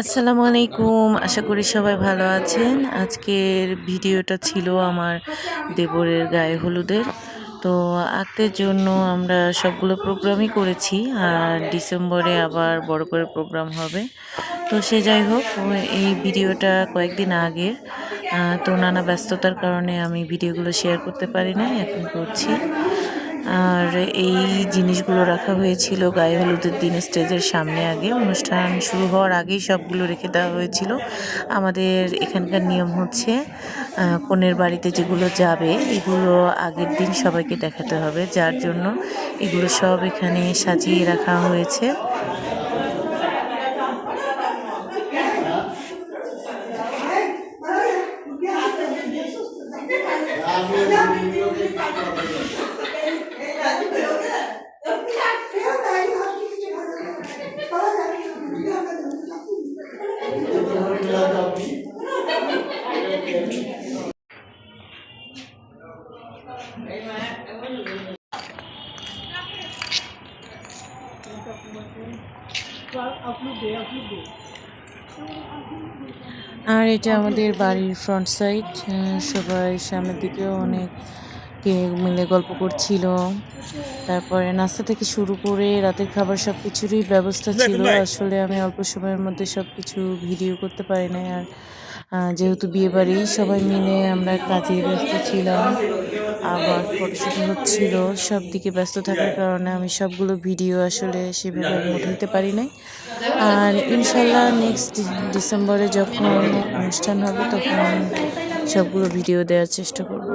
আসসালামু আলাইকুম, আশা করি সবাই ভালো আছেন। আজকের ভিডিওটা ছিল আমার দেবরের গায়ে হলুদের। তো আঁকতের জন্য আমরা সবগুলো প্রোগ্রামই করেছি, আর ডিসেম্বরে আবার বড় করে প্রোগ্রাম হবে। তো সে যাই হোক, এই ভিডিওটা কয়েকদিন আগের। তো নানা ব্যস্ততার কারণে আমি ভিডিওগুলো শেয়ার করতে পারি না এখন করছি। আর এই জিনিসগুলো রাখা হয়েছিল গায়ে হলুদের দিন স্টেজের সামনে আগে অনুষ্ঠান শুরু হওয়ার আগেই সবগুলো রেখে দেওয়া হয়েছিল আমাদের এখানকার নিয়ম হচ্ছে কনের বাড়িতে যেগুলো যাবে এগুলো আগের দিন সবাইকে দেখাতে হবে যার জন্য এগুলো সব এখানে সাজিয়ে রাখা হয়েছে আর এটা আমাদের বাড়ির ফ্রন্ট সাইড সবাই সামনের দিকেও অনেক কে মিলে গল্প করছিল। তারপরে নাস্তা থেকে শুরু করে রাতের খাবার সব কিছুরই ব্যবস্থা ছিল। আসলে আমি অল্প সময়ের মধ্যে সব কিছু ভিডিও করতে পারি না আর যেহেতু বিয়ে বাড়ি সবাই মিলে আমরা কাজে ব্যস্ত ছিলাম। আবার ফটোশ্যুট হচ্ছিল, সব দিকে ব্যস্ত থাকার কারণে আমি সবগুলো ভিডিও আসলে সেভাবে উঠাইতে পারি নাই। আর ইনশাল্লাহ নেক্সট ডিসেম্বরে যখন অনুষ্ঠান হবে, তখন সবগুলো ভিডিও দেওয়ার চেষ্টা করব।